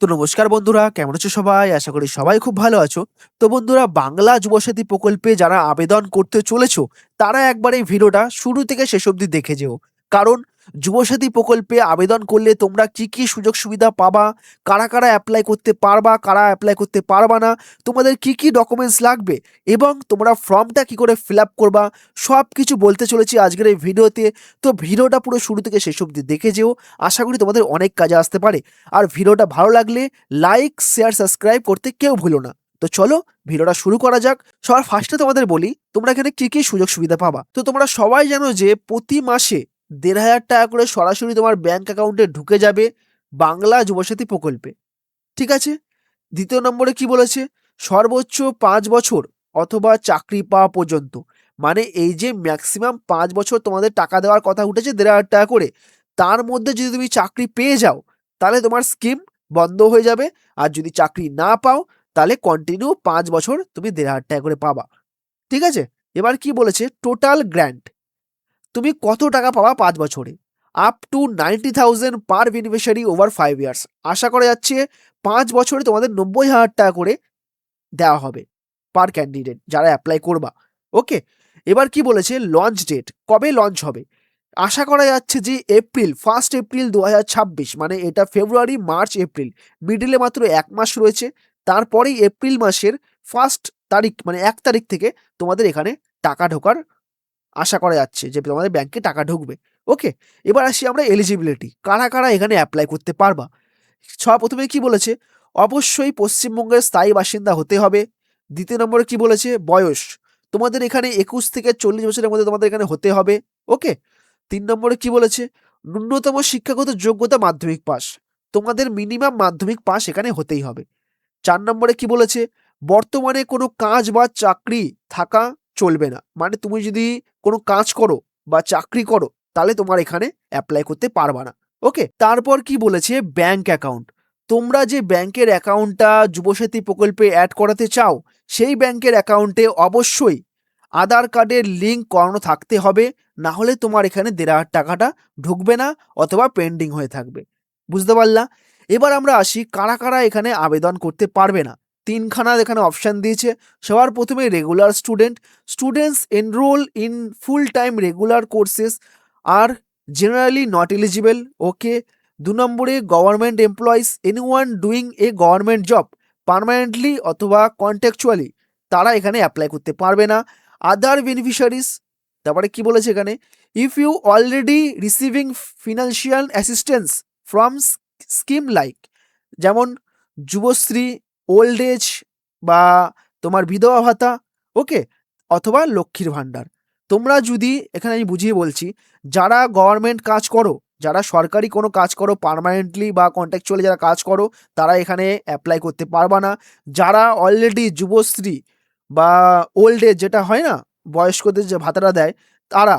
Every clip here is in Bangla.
তো নমস্কার বন্ধুরা, কেমন আছো সবাই? আশা করি সবাই খুব ভালো আছো। তো বন্ধুরা, বাংলা যুবসাথী প্রকল্পে যারা আবেদন করতে চলেছো, তারা একবার এই ভিডিওটা শুরু থেকে শেষ অবধি দেখে যেও। কারণ যুবসাথী প্রকল্পে আবেদন করলে তোমরা কি কি সুযোগ সুবিধা পাবা? কারা কারা অ্যাপ্লাই করতে পারবা? কারা অ্যাপ্লাই করতে পারবা না? তোমাদের কি কি ডকুমেন্টস লাগবে? এবং তোমরা ফর্মটা কি করে ফিল আপ করবা? সব কিছু বলতে চলেছি আজকের এই ভিডিওতে। তো ভিডিওটা পুরো শুরু থেকে শেষ অবধি দেখে যেও। আশা করি তোমাদের অনেক কাজে আসতে পারে। আর ভিডিওটা ভালো লাগলে লাইক শেয়ার সাবস্ক্রাইব করতে কেউ ভুলো না। তো চলো ভিডিওটা শুরু করা যাক। সবার ফার্স্টে তোমাদের বলি, তোমরা এখানে কি কি সুযোগ সুবিধা পাবা? তো তোমরা সবাই জানো যে প্রতি মাসে দেড় হাজার টাকা করে সরাসরি তোমার ব্যাংক অ্যাকাউন্টে ঢুকে যাবে বাংলা যুবসাথী প্রকল্পে। ঠিক আছে? দ্বিতীয় নম্বরে কি বলেছে? সর্বোচ্চ পাঁচ বছর অথবা চাকরি পাওয়া পর্যন্ত। মানে এই যে ম্যাক্সিমাম পাঁচ বছর তোমাদের টাকা দেওয়ার কথা উঠেছে দেড় হাজার টাকা করে, তার মধ্যে যদি তুমি চাকরি পেয়ে যাও, তাহলে তোমার স্কিম বন্ধ হয়ে যাবে। আর যদি চাকরি না পাও, তাহলে কন্টিনিউ পাঁচ বছর তুমি দেড় হাজার টাকা করে পাবা। ঠিক আছে? এবার কি বলেছে? টোটাল গ্র্যান্ট তুমি কত টাকা পাবা পাঁচ বছরে? Up to ninety thousand per beneficiary over five years আশা করা যাচ্ছে পাঁচ বছরে তোমাদের নব্বই হাজার টাকা করে দেওয়া হবে পার ক্যান্ডিডেট যারা অ্যাপ্লাই করবা। ওকে এবার কি বলেছে? লঞ্চ ডেট কবে লঞ্চ হবে? আশা করা যাচ্ছে যে এপ্রিল ফার্স্ট এপ্রিল দু হাজার ছাব্বিশ মানে এটা ফেব্রুয়ারি মার্চ এপ্রিল মিডিলে মাত্র এক মাস রয়েছে। তারপরেই এপ্রিল মাসের ফার্স্ট তারিখ মানে এক তারিখ থেকে তোমাদের এখানে টাকা ঢোকার আশা করা যাচ্ছে যে তোমাদের ব্যাংকে টাকা ঢুকবে। ওকে এবার আসি আমরা এলিজিবিলিটি কারা কারা এখানে অ্যাপ্লাই করতে পারবা? ছ প্রথমে কি বলেছে? অবশ্যই পশ্চিমবঙ্গের স্থায়ী বাসিন্দা হতে হবে। দ্বিতীয় নম্বরে কি বলেছে? বয়স। তোমাদের এখানে একুশ থেকে চল্লিশ বছরের মধ্যে তোমাদের এখানে হতে হবে। ওকে তিন নম্বরে কি বলেছে? ন্যূনতম শিক্ষাগত যোগ্যতা মাধ্যমিক পাস। তোমাদের মিনিমাম মাধ্যমিক পাস এখানে হতেই হবে। চার নম্বরে কি বলেছে? বর্তমানে কোনো কাজ বা চাকরি থাকা চলবে না। মানে তুমি যদি কোনো কাজ করো বা চাকরি করো, তাহলে তোমার এখানে অ্যাপ্লাই করতে পারবা না। ওকে তারপর কি বলেছে? ব্যাংক অ্যাকাউন্ট তোমরা যে ব্যাংকের অ্যাকাউন্টটা যুবসাথী প্রকল্পে অ্যাড করাতে চাও, সেই ব্যাংকের অ্যাকাউন্টে অবশ্যই আধার কার্ডের লিঙ্ক করানো থাকতে হবে। না হলে তোমার এখানে দেড় হাজার টাকাটা ঢুকবে না অথবা পেন্ডিং হয়ে থাকবে। বুঝতে পারলা? এবার আমরা আসি, কারা কারা এখানে আবেদন করতে পারবে না? তিনখানা এখানে অপশান দিয়েছে। সবার প্রথমে regular student students enroll in full time regular courses R generally not eligible okay দু নম্বরে government employees any one doing a government job permanently অথবা কন্ট্যাকচুয়ালি তারা এখানে অ্যাপ্লাই করতে পারবে না। আদার বেনিফিশিয়ারিজ তারপরে কি বলেছে এখানে? If you already receiving financial assistance from scheme like যেমন যুবশ্রী ওল্ড এজ বা তোমার বিধবা ভাতা ওকে অথবা লক্ষ্মীর ভাণ্ডার। তোমরা যদি, এখানে আমি বুঝিয়ে বলছি, যারা গভর্নমেন্ট কাজ করো, যারা সরকারি কোনো কাজ করো পার্মানেন্টলি বা কন্ট্যাকচুয়ালি যারা কাজ করো, তারা এখানে অ্যাপ্লাই করতে পারবা না। যারা অলরেডি যুবশ্রী বা ওল্ড এজ যেটা হয় না, বয়স্কদের যে ভাতাটা দেয়, তারা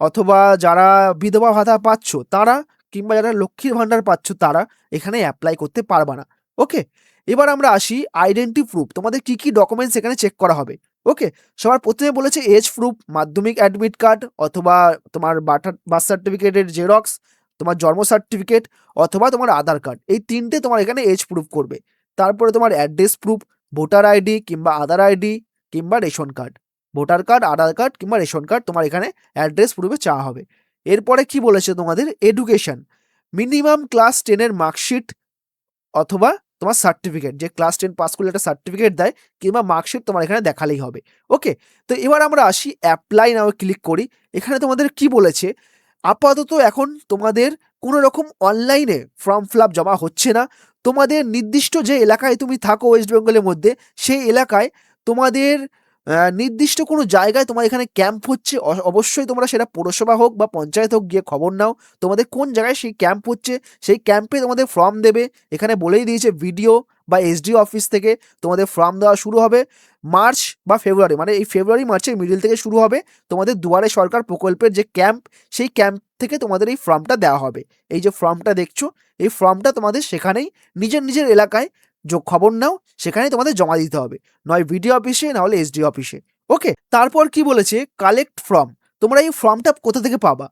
অথবা যারা বিধবা ভাতা পাচ্ছ, তারা কিংবা যারা লক্ষ্মীর ভাণ্ডার পাচ্ছ, তারা এখানে অ্যাপ্লাই করতে পারবা না ওকে এবার আমরা আসি আইডেন্টি প্রুফ তোমাদের কি কি ডকুমেন্টস এখানে চেক করা হবে? ওকে সবার প্রথমে বলেছে age proof Madhyamik admit card অথবা তোমার বার্থ সার্টিফিকেটের জেরক্স তোমার জন্ম সার্টিফিকেট অথবা তোমার আধার কার্ড এই তিনটে তোমার এখানে এজ প্রুফ করবে। তারপরে তোমার অ্যাড্রেস প্রুফ ভোটার আইডি কিংবা আধার আইডি কিংবা ration card voter card Aadhaar card কিংবা রেশন কার্ড তোমার এখানে অ্যাড্রেস প্রুফে চাওয়া হবে। এরপরে কি বলেছে তোমাদের? এডুকেশন মিনিমাম ক্লাস টেনের মার্কশিট অথবা তোমার সার্টিফিকেট যে ক্লাস টেন পাস করলে একটা সার্টিফিকেট দেয়, কিংবা মার্কশিট তোমার এখানে দেখালেই হবে ওকে তো এবার আমরা আসি অ্যাপ্লাই নাও ক্লিক করি, এখানে তোমাদের কি বলেছে? আপাতত এখন তোমাদের কোনো রকম অনলাইনে ফর্ম ফিল জমা হচ্ছে না, তোমাদের নির্দিষ্ট যে এলাকায় তুমি থাকো ওয়েস্ট বেঙ্গলের মধ্যে, সেই এলাকায় তোমাদের নির্দিষ্ট কোনো জায়গায় তোমার এখানে ক্যাম্প হচ্ছে অবশ্যই তোমরা সেটা পৌরসভা হোক বা পঞ্চায়েত হোক, গিয়ে খবর নাও। তোমাদের কোন জায়গায় সেই ক্যাম্প হচ্ছে, সেই ক্যাম্পে তোমাদের ফর্ম দেবে। এখানে বলেই দিয়েছে ভিডিও বা এসডিও অফিস থেকে তোমাদের ফর্ম দেওয়া শুরু হবে মার্চ বা ফেব্রুয়ারি মানে এই ফেব্রুয়ারি, মার্চের মিডিল থেকে শুরু হবে তোমাদের দুয়ারে সরকার প্রকল্পের যে ক্যাম্প সেই ক্যাম্প থেকে তোমাদের এই ফর্মটা দেওয়া হবে। এই যে ফর্মটা দেখছ, এই ফর্মটা তোমাদের সেখানেই, নিজের নিজের এলাকায় যে খবর নাও সেখানে তোমাদের জমা দিতে হবে। নয় ভিডিও অফিসে, না হলে এসডি অফিসে। ওকে, তারপর কি বলেছে? কালেক্ট ফর্ম তোমরা এই ফর্মটা কোথা থেকে পাবা?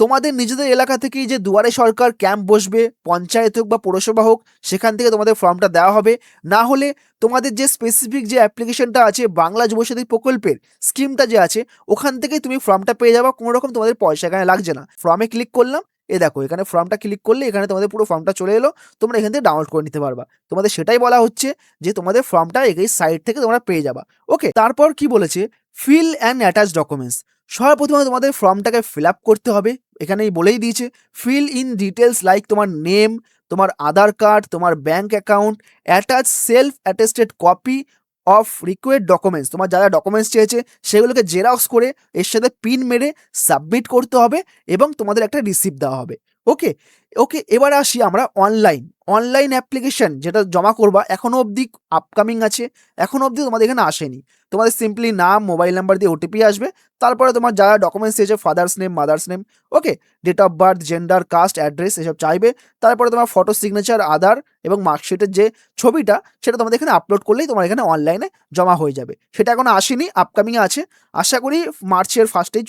তোমাদের নিজেদের এলাকা থেকেই যে দুয়ারে সরকার ক্যাম্প বসবে, পঞ্চায়েত হোক বা পৌরসভা হোক, সেখান থেকে তোমাদের ফর্মটা দেওয়া হবে। না হলে তোমাদের যে স্পেসিফিক যে অ্যাপ্লিকেশনটা আছে, বাংলা যুবসাথী প্রকল্পের স্কিমটা যে আছে, ওখান থেকেই তুমি ফর্মটা পেয়ে যাবা, কোনো রকম তোমাদের পয়সা এখানে লাগছে না। ফর্মে ক্লিক করলাম এ দেখো, এখানে ফর্মটা ক্লিক করলে এখানে তোমাদের পুরো ফর্মটা চলে এলো, তোমরা এখান থেকে ডাউনলোড করে নিতে পারবা। তোমাদের সেটাই বলা হচ্ছে যে তোমাদের ফর্মটা এই সাইট থেকে তোমরা পেয়ে যাবা। ওকে তারপর কি বলেছে? ফিল অ্যান্ড অ্যাটাচ ডকুমেন্টস সর্বপ্রথমে তোমাদের ফর্মটাকে ফিল আপ করতে হবে। এখানেই বলেই দিয়েছে ফিল ইন ডিটেলস লাইক তোমার নেম তোমার আধার কার্ড তোমার bank account attach self attested copy of required documents তোমার যা যা ডকুমেন্টস চেয়েছে, সেগুলোকে জেরক্স করে এর সাথে পিন মেরে সাবমিট করতে হবে এবং তোমাদের একটা রিসিপ্ট দেওয়া হবে। ওকে ওকে এবার আসি আমরা অনলাইন অনলাইন অ্যাপ্লিকেশন যেটা জমা করবা এখনও অবধি আপকামিং আছে এখনও অবধি তোমাদের এখানে আসেনি। তোমাদের সিম্পলি নাম মোবাইল নাম্বার দিয়ে ওটিপি আসবে, তারপরে তোমার যা ডকুমেন্টস চেয়েছে father's name mother's name okay date of birth gender caste address এসব চাইবে, তারপরে তোমার ফটো সিগনেচার আধার এবং মার্কশিটের যে ছবিটা, সেটা তোমাদের এখানে আপলোড করলেই তোমার এখানে অনলাইনে জমা হয়ে যাবে। সেটা এখনও আসেনি আপকামিংয়ে আছে। আশা করি মার্চের ফার্স্টেজ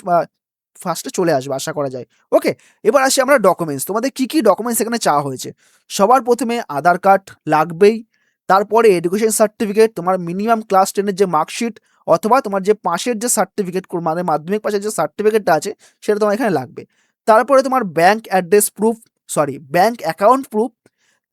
ফার্স্টে চলে আসবে, আশা করা যায়। ওকে এবার আসি আমরা ডকুমেন্টস তোমাদের কি কি ডকুমেন্টস এখানে চাওয়া হয়েছে? সবার প্রথমে আধার কার্ড লাগবেই, তারপরে এডুকেশন সার্টিফিকেট তোমার মিনিমাম ক্লাস টেনের যে মার্কশিট অথবা তোমার যে পাশের যে সার্টিফিকেট মানে মাধ্যমিক পাশের যে সার্টিফিকেটটা আছে, সেটা তোমার এখানে লাগবে। তারপরে তোমার bank address proof sorry bank account proof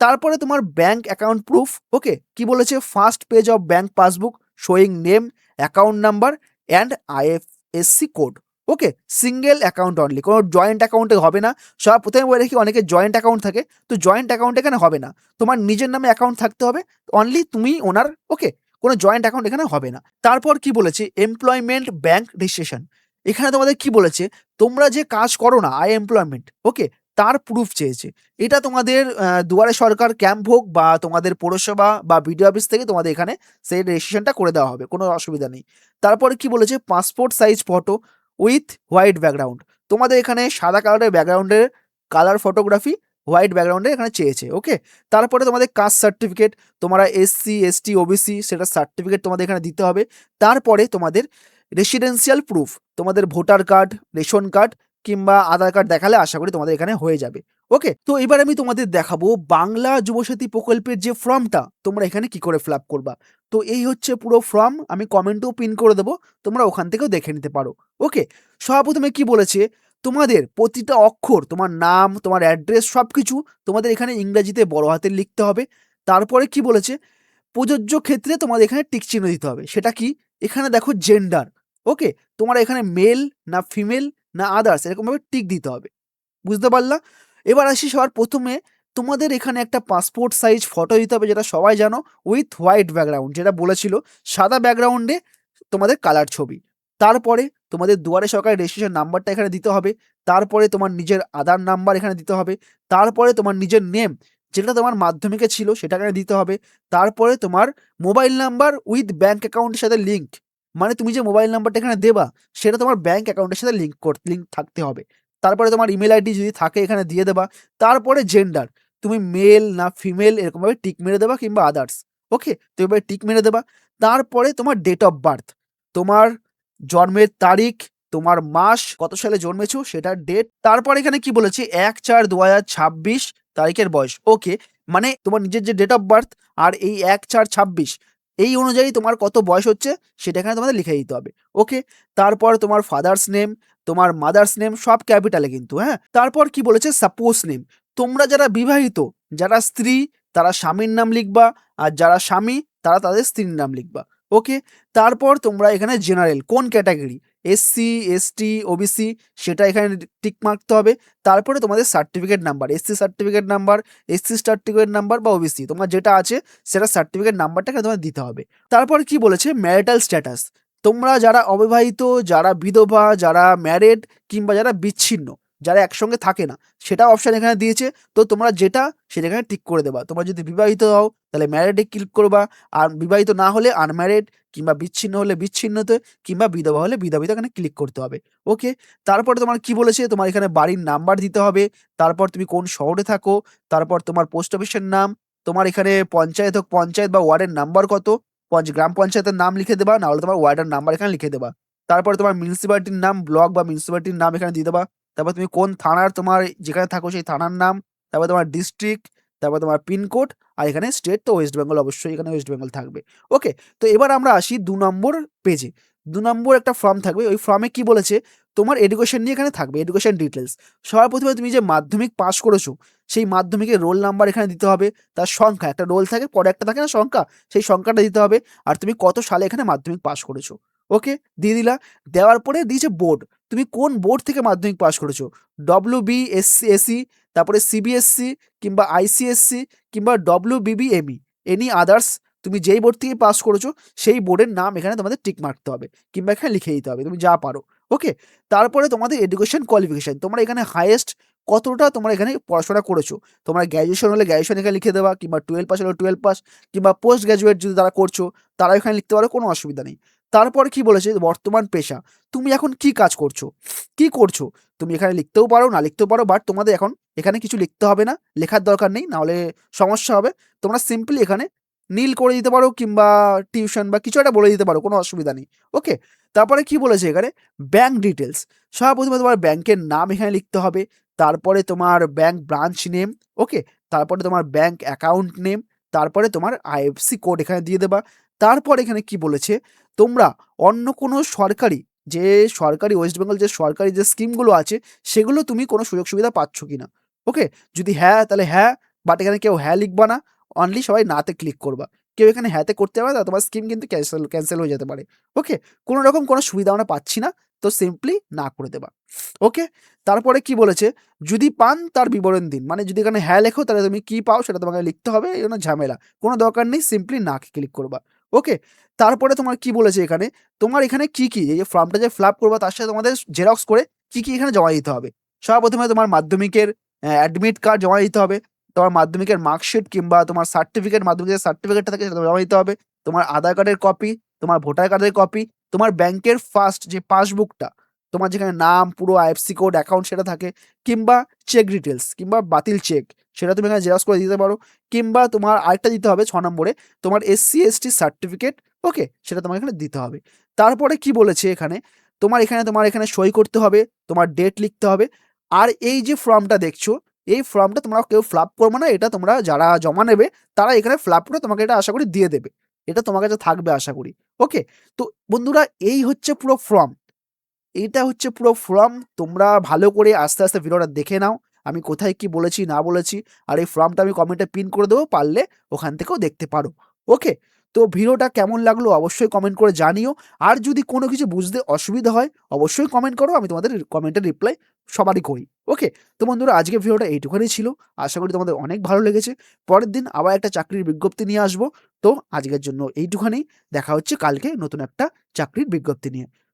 তারপরে তোমার ব্যাংক অ্যাকাউন্ট প্রুফ ওকে কি বলেছে? First page of bank passbook showing name account number and IFSC code okay single account only কোনো জয়েন্ট অ্যাকাউন্টে হবে না। সব প্রথমে বলে রাখি অনেকে জয়েন্ট অ্যাকাউন্ট থাকে, তো জয়েন্ট অ্যাকাউন্ট এখানে হবে না। তোমার নিজের নামে অ্যাকাউন্ট থাকতে হবে অনলি তুমি ওনার ওকে কোনো জয়েন্ট অ্যাকাউন্ট এখানে হবে না। তারপর কি বলেছে? এমপ্লয়মেন্ট ব্যাংক রেজিস্ট্রেশন এখানে তোমাদের কি বলেছে? তোমরা যে কাজ করো না আই এমপ্লয়মেন্ট ওকে তার প্রুফ চেয়েছে। এটা তোমাদের দুয়ারে সরকার ক্যাম্প হোক বা তোমাদের পৌরসভা বা বিডিও অফিস থেকে তোমাদের এখানে সেই রেজিস্ট্রেশনটা করে দেওয়া হবে, কোনো অসুবিধা নেই। তারপরে কি বলেছে? Passport size photo with white background. তোমাদের এখানে সাদা কালারের ব্যাকগ্রাউন্ডের কালার ফটোগ্রাফি হোয়াইট ব্যাকগ্রাউন্ডে এখানে চেয়েছে, ওকে? তারপরে তোমাদের কাস্ট সার্টিফিকেট, তোমরা এসসি, এসটি, ওবিসি, সেটা সার্টিফিকেট তোমাদের এখানে দিতে হবে। তারপরে তোমাদের রেসিডেন্সিয়াল প্রুফ, তোমাদের ভোটার কার্ড, রেশন কার্ড কিংবা আধার কার্ড দেখালে আশা করি তোমাদের এখানে হয়ে যাবে। ওকে তো এবার আমি তোমাদের দেখাবো বাংলা যুবসাথী প্রকল্পের যে ফর্মটা, তোমরা এখানে কি করে ফিল করবা? তো এই হচ্ছে পুরো ফর্ম, আমি কমেন্টেও পিন করে দেবো, তোমরা ওখান থেকেও দেখে নিতে পারো। ওকে সর্বপ্রথমে কি বলেছে? তোমাদের প্রতিটা অক্ষর, তোমার নাম, তোমার অ্যাড্রেস সব কিছু তোমাদের এখানে ইংরেজিতে বড় হাতে লিখতে হবে। তারপরে কি বলেছে? প্রযোজ্য ক্ষেত্রে তোমাদের এখানে টিক চিহ্ন দিতে হবে। সেটা কি? এখানে দেখো জেন্ডার ওকে তোমার এখানে মেল না ফিমেল না আদার্স এরকমভাবে টিক দিতে হবে। বুঝতে পারলা? এবার আসি সবার প্রথমে, তোমাদের এখানে একটা পাসপোর্ট সাইজ ফটো দিতে হবে যেটা সবাই জানো উইথ হোয়াইট ব্যাকগ্রাউন্ড যেটা বলেছিল, সাদা ব্যাকগ্রাউন্ডে তোমাদের কালার ছবি। তারপরে তোমাদের দুয়ারে সরকারি রেজিস্ট্রেশন নাম্বারটা এখানে দিতে হবে, তারপরে তোমার নিজের আধার নাম্বার এখানে দিতে হবে, তারপরে তোমার নিজের নেম যেটা তোমার মাধ্যমিকে ছিল সেটা এখানে দিতে হবে, তারপরে তোমার মোবাইল নাম্বার উইথ ব্যাঙ্ক অ্যাকাউন্টের সাথে লিঙ্ক মানে তুমি যে মোবাইল নাম্বারটা এখানে দেবা, সেটা তোমার ব্যাঙ্ক অ্যাকাউন্টের সাথে লিঙ্ক কর লিঙ্ক থাকতে হবে। তারপরে তোমার ইমেল আইডি যদি থাকে এখানে দিয়ে দেবা। তারপরে জেন্ডার তুমি মেল না ফিমেল এরকমভাবে টিক মেরে দেবা কিংবা আদার্স ওকে তো এবার টিক মেরে দেবা। তারপরে তোমার ডেট অফ বার্থ তোমার জন্মের তারিখ, তোমার মাস, কত সালে জন্মেছো, সেটার ডেট তারপর এখানে কি বলেছে? এক চার দু হাজার ছাব্বিশ তারিখের বয়স ওকে মানে তোমার নিজের যে ডেট অফ বার্থ আর এই এক চার ছাব্বিশ এই অনুযায়ী তোমার কত বয়স হচ্ছে সেটা এখানে তোমাদের লিখে দিতে হবে। ওকে তারপর তোমার ফাদার্স নেম তোমার মাদার্স নেম সব ক্যাপিটালে কিন্তু হ্যাঁ? তারপর কি বলেছে? সাপোজ নেম তোমরা যারা বিবাহিত, যারা স্ত্রী, তারা স্বামীর নাম লিখবা, আর যারা স্বামী, তারা তাদের স্ত্রীর নাম লিখবা। ওকে তারপর তোমরা এখানে জেনারেল কোন ক্যাটাগরি এসসি এসটি ওবিসি সেটা এখানে টিক মারতে হবে। তারপরে তোমাদের certificate number SC certificate number SC certificate number বা ওবিসি তোমার যেটা আছে সেটা সার্টিফিকেট নাম্বারটাকে তোমার দিতে হবে। তারপর কি বলেছে? ম্যারিটাল স্ট্যাটাস তোমরা যারা অবিবাহিত, যারা বিধবা, যারা ম্যারেড কিংবা যারা বিচ্ছিন্ন যারা একসঙ্গে থাকে না সেটা অপশন এখানে দিয়েছে। তো তোমরা যেটা সেটা এখানে টিক করে দেবা। তোমরা যদি বিবাহিত হও, তাহলে ম্যারেডে ক্লিক করবা। আর বিবাহিত না হলে আনম্যারেড কিংবা বিচ্ছিন্ন হলে বিচ্ছিন্নতে কিংবা বিধবা হলে বিধবিত এখানে ক্লিক করতে হবে। ওকে তারপরে তোমার কি বলেছে? তোমার এখানে বাড়ির নাম্বার দিতে হবে। তারপর তুমি কোন শহরে থাকো? তারপর তোমার পোস্ট অফিসের নাম। তোমার এখানে পঞ্চায়েত হোক, পঞ্চায়েত বা ওয়ার্ডের নাম্বার কত? পঞ্চ, গ্রাম পঞ্চায়েতের নাম লিখে দেবা না হলে তোমার ওয়ার্ডের নাম্বার এখানে লিখে দেবা। তারপরে তোমার মিউনিসিপ্যালিটির নাম ব্লক বা মিউনিসিপ্যালিটির নাম এখানে দিয়ে দেবা। তারপর তুমি কোন থানার তোমার যেখানে থাকো সেই থানার নাম, তারপর তোমার ডিস্ট্রিক্ট তারপর তোমার পিনকোড আর এখানে স্টেট তো ওয়েস্ট বেঙ্গল অবশ্যই এখানে ওয়েস্ট বেঙ্গল থাকবে। ওকে তো এবার আমরা আসি দু নম্বর পেজে দু নম্বর একটা ফর্ম থাকবে, ওই ফর্মে কি বলেছে? তোমার এডুকেশন নিয়ে এখানে থাকবে এডুকেশন ডিটেলস সবার প্রথমে তুমি যে মাধ্যমিক পাস করেছ, সেই মাধ্যমিকের রোল নাম্বার এখানে দিতে হবে, তার সংখ্যা, একটা রোল থাকে, পরে একটা থাকে না সংখ্যা, সেই সংখ্যাটা দিতে হবে, আর তুমি কত সালে এখানে মাধ্যমিক পাস করেছ। ওকে দিয়ে দিলা, দেওয়ার পরে দিয়েছে বোর্ড তুমি কোন বোর্ড থেকে মাধ্যমিক পাস করেছ? ডব্লিউ বি এসসি এসি তারপরে সিবিএসসি কিংবা আইসিএসসি কিংবা W BB ME any others তুমি যেই বোর্ড থেকে পাস করেছ, সেই বোর্ডের নাম এখানে তোমাদের টিক মারতে হবে কিংবা এখানে লিখে দিতে হবে, তুমি যা পারো। ওকে তারপরে তোমাদের এডুকেশন কোয়ালিফিকেশান তোমরা এখানে হাইয়েস্ট কতটা তোমরা এখানে পড়াশোনা করেছ? তোমরা গ্র্যাজুয়েশন হলে গ্র্যাজুয়েশন এখানে লিখে দেওয়া কিংবা টুয়েলভ পাস হলে টুয়েলভ পাস কিংবা পোস্ট গ্র্যাজুয়েট যদি তারা করছ তারা এখানে লিখতে পারো, কোনো অসুবিধা নেই। তারপরে কি বলেছে? বর্তমান পেশা। তুমি এখন কি কাজ করছ? কি করছ? তুমি এখানে লিখতেও পারো, না লিখতেও পারো বাট তোমাদের এখন এখানে কিছু লিখতে হবে না। লেখার দরকার নেই, নাহলে সমস্যা হবে। তোমরা সিম্পলি এখানে নীল করে দিতে পারো কিংবা টিউশন বা কিছু একটা বলে দিতে পারো, কোনো অসুবিধা নেই। ওকে তারপরে কি বলেছে এখানে? ব্যাংক ডিটেলস সর্বপ্রথমে তোমার ব্যাংকের নাম এখানে লিখতে হবে। তারপরে তোমার ব্যাংক ব্রাঞ্চ নেম ওকে তারপরে তোমার ব্যাংক অ্যাকাউন্ট নেম তারপরে তোমার আইএফসি কোড এখানে দিয়ে দেবা। তারপর এখানে কি বলেছে? তোমরা অন্য কোনো সরকারি যে সরকারি ওয়েস্ট বেঙ্গল যে সরকারি যে স্কিমগুলো আছে, সেগুলো তুমি কোনো সুযোগ সুবিধা পাচ্ছ কি না ওকে যদি হ্যাঁ তাহলে হ্যাঁ বাট এখানে কেউ হ্যাঁ লিখবা না। অনলি সবাই নাতে ক্লিক করবা। কেউ এখানে হ্যাঁতে করতে পারে না, তোমার স্কিম কিন্তু ক্যান্সেল ক্যান্সেল হয়ে যেতে পারে। ওকে কোনো রকম কোনো সুবিধা আমরা পাচ্ছি না, তো সিম্পলি না করে দেবা। ওকে তারপরে কি বলেছে? যদি পান তার বিবরণ দিন। মানে যদি এখানে হ্যাঁ লেখো, তাহলে তুমি কি পাও সেটা তোমাকে লিখতে হবে, এই জন্য ঝামেলা। কোনো দরকার নেই সিম্পলি না ক্লিক করবা। ওকে তারপরে তোমার কি বলেছে এখানে? তোমার এখানে কি কি? এই যে ফর্মটা যে ফিল করবা, তার সাথে তোমাদের জেরক্স করে কি কি এখানে জমা দিতে হবে? সর্বপ্রথমে তোমার মাধ্যমিকের অ্যাডমিট কার্ড জমা দিতে হবে। তোমার মাধ্যমিকের মার্কশিট কিংবা তোমার সার্টিফিকেট মাধ্যমিকের সার্টিফিকেটটা থাকে সেটা জমা দিতে হবে। তোমার আধার কার্ডের কপি তোমার ভোটার কার্ডের কপি তোমার ব্যাংকের ফার্স্ট যে পাসবুকটা তোমার যেখানে নাম, পুরো আইএফসি কোড অ্যাকাউন্ট সেটা থাকে, কিংবা চেক ডিটেলস কিংবা বাতিল চেক সেটা তুমি এখানে জেরক্স করে দিতে পারো, কিংবা তোমার আরেকটা দিতে হবে ছ নম্বরে, তোমার এসসি এসটি সার্টিফিকেট ওকে সেটা তোমার এখানে দিতে হবে। তারপরে কি বলেছে এখানে? তোমার এখানে তোমার এখানে সই করতে হবে, তোমার ডেট লিখতে হবে, আর এই যে ফর্মটা দেখছ, এই ফর্মটা তোমরা কেউ ফ্লাপ করবে না, এটা তোমরা যারা জমা নেবে, তারা এখানে ফ্লাপ করে তোমাকে এটা আশা করি দিয়ে দেবে, এটা তোমার কাছে থাকবে আশা করি ওকে তো বন্ধুরা, এই হচ্ছে পুরো ফর্ম এইটা হচ্ছে পুরো ফর্ম। তোমরা ভালো করে আস্তে আস্তে ভিডিওটা দেখে নাও। আমি কোথায় কি বলেছি, না বলেছি, আর এই ফর্মটা আমি কমেন্টে পিন করে দেবো, পারলে ওখান থেকেও দেখতে পারো। ওকে? তো ভিডিওটা কেমন লাগল অবশ্যই কমেন্ট করে জানিও। আর যদি কোনো কিছু বুঝতে অসুবিধা হয়, অবশ্যই কমেন্ট করো, আমি তোমাদের কমেন্টের রিপ্লাই সবারই করি। ওকে? তো বন্ধুরা আজকে ভিডিওটা এইটুখানি ছিল। আশা করি তোমাদের অনেক ভালো লেগেছে। পরের দিন আবার একটা চাকরির বিজ্ঞপ্তি নিয়ে আসব। তো আজকের জন্য এইটুখানি। দেখা হচ্ছে কালকে নতুন একটা চাকরির বিজ্ঞপ্তি নিয়ে।